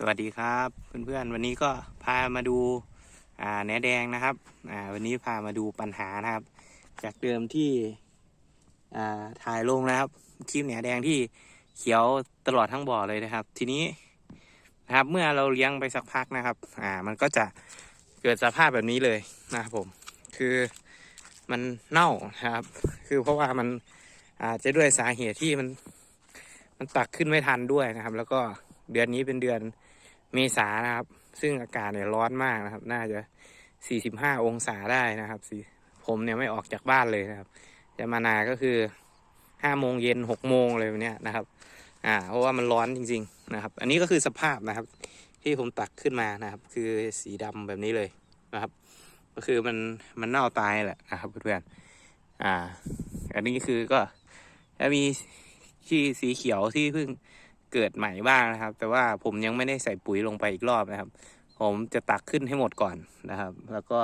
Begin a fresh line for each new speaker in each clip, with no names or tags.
สวัสดีครับเพื่อนๆวันนี้ก็พามาดูอ่าแหนแดงนะครับอ่าวันนี้พามาดูปัญหานะครับ จากเดิมที่อ่าถ่ายลงนะครับคลิปแหนแดงที่เขียวตลอดทั้งบ่อเลยนะครับ ทีนี้นะครับเมื่อเราเลี้ยงไปสักพักนะครับอ่ามันก็จะเกิดสภาพแบบนี้เลยนะครับผมคือมันเน่านะครับ คือเพราะว่ามันอาจจะด้วยสาเหตุที่มันมันตักขึ้นไม่ทันด้วยนะครับ แล้วก็เดือนนี้เป็นเดือน เมษานะครับ ซึ่งอากาศเนี่ยร้อนมากนะครับ น่าจะ45องศาได้นะครับสิผมเนี่ยไม่ออกจากบ้านเลยนะครับ จะมานาก็คือ5โมงเย็น6โมงเลยวันเนี้ยนะครับ อ่า เพราะว่ามันร้อนจริง ๆ นะครับ อันนี้ก็คือสภาพนะครับ ที่ผมตักขึ้นมานะครับ คือสีดำแบบนี้เลยนะครับ ก็คือมันมันเน่าตายแหละนะครับเพื่อนๆอ่า อันนี้คือก็จะมีที่สีเขียวที่เพิ่ง เกิดใหม่บ้างนะครับ แต่ว่าผมยังไม่ได้ใส่ปุ๋ยลงไปอีกรอบนะครับ ผมจะตักขึ้นให้หมดก่อนนะครับ แล้วก็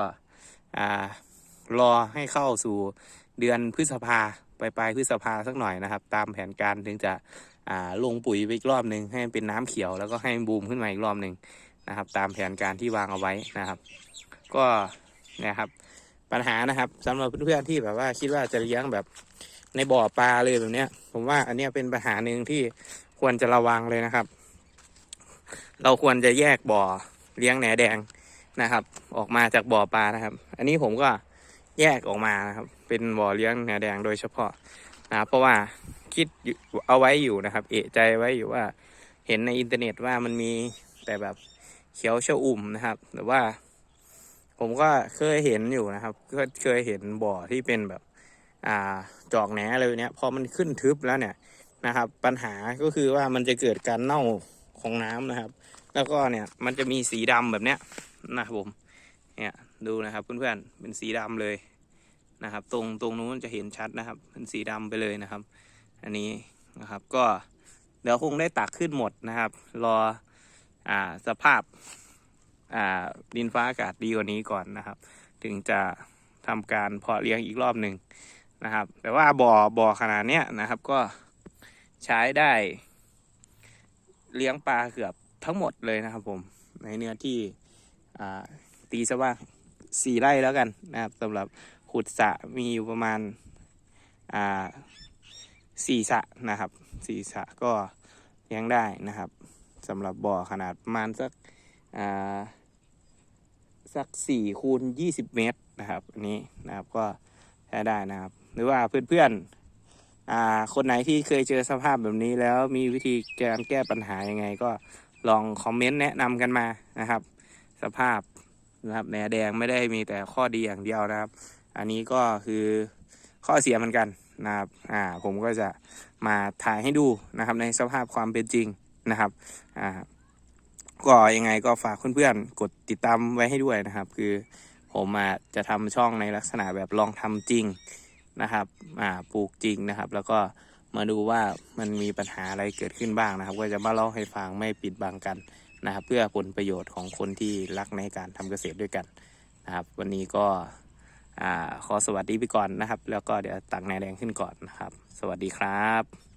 รอให้เข้าสู่เดือนพฤษภาปลายปลายพฤษภาสักหน่อยนะครับ ตามแผนการถึงจะลงปุ๋ยไปอีกรอบหนึ่งให้มันเป็นน้ำเขียวแล้วก็ให้มันบูมขึ้นมาอีกรอบหนึ่งนะครับ ตามแผนการที่วางเอาไว้นะครับ ก็นะครับปัญหานะครับสำหรับเพื่อนๆที่แบบว่าคิดว่าจะเลี้ยงแบบในบ่อปลาเลยแบบเนี้ย ผมว่าอันเนี้ยเป็นปัญหาหนึ่งที่ ควรจะระวังเลยนะครับ เราควรจะแยกบ่อเลี้ยงแหนแดงนะครับ ออกมาจากบ่อปลานะครับ อันนี้ผมก็แยกออกมานะครับ เป็นบ่อเลี้ยงแหนแดงโดยเฉพาะนะครับเพราะว่าคิดเอาไว้อยู่นะครับ เอะใจไว้อยู่ว่า เห็นในอินเทอร์เน็ตว่ามันมีแต่แบบเขียวเชอุ่มนะครับแต่ว่า ผมก็เคยเห็นอยู่นะครับก็เคยเห็นบ่อที่เป็นแบบ อ่าจอกแหนอะไรเนี้ยพอมันขึ้นทึบแล้วเนี่ย นะครับ ปัญหาก็คือว่ามันจะเกิดการเน่าของน้ำนะครับ แล้วก็เนี่ยมันจะมีสีดำแบบเนี้ยนะครับผมเนี่ยดูนะครับเพื่อนๆเป็นสีดำเลยนะครับ ตรงตรงนู้นจะเห็นชัดนะครับ เป็นสีดำไปเลยนะครับ อันนี้นะครับก็เดี๋ยวคงได้ตักขึ้นหมดนะครับ รออ่าสภาพอ่าดินฟ้าอากาศดีกว่านี้ก่อนนะครับ ถึงจะทำการเพาะเลี้ยงอีกรอบหนึ่งนะครับ แต่ว่าบ่อบ่อขนาดเนี้ยนะครับ ก็ ใช้ได้ เลี้ยงปลาเกือบทั้งหมดเลยนะครับผม ในเนื้อที่ตีซะว่าสี่ไร่แล้วกันนะครับสำหรับขุดสะมีอยู่ประมาณสี่สะนะครับสี่สะก็เลี้ยงได้นะครับสำหรับบ่อขนาดประมาณสักสักสี่คูณยี่สิบเมตรนะครับ อันนี้นะครับก็ใช้ได้นะครับ หรือว่าเพื่อนๆ อ่า คนไหนที่เคยเจอสภาพแบบนี้แล้วมีวิธีการแก้ปัญหายังไง ก็ลองคอมเมนต์แนะนำกันมานะครับ สภาพนะครับแหนแดงไม่ได้มีแต่ข้อดีอย่างเดียวนะครับ อันนี้ก็คือข้อเสียเหมือนกันนะครับ อ่า ผมก็จะมาถ่ายให้ดูนะครับ ในสภาพความเป็นจริงนะครับ อ่า ก็ยังไงก็ฝากเพื่อนๆกดติดตามไว้ให้ด้วยนะครับ คือผมอะจะทำช่องในลักษณะแบบลองทำจริง นะครับอ่าปลูกจริงนะครับ แล้วก็มาดูว่ามันมีปัญหาอะไรเกิดขึ้นบ้างนะครับ ก็จะมาเล่าให้ฟังไม่ปิดบังกันนะครับ เพื่อผลประโยชน์ของคนที่รักในการทำเกษตรด้วยกันนะครับ วันนี้ก็อขอสวัสดีไปก่อนนะครับ แล้วก็เดี๋ยวตักแนแดงขึ้นก่อนนะครับ สวัสดีครับ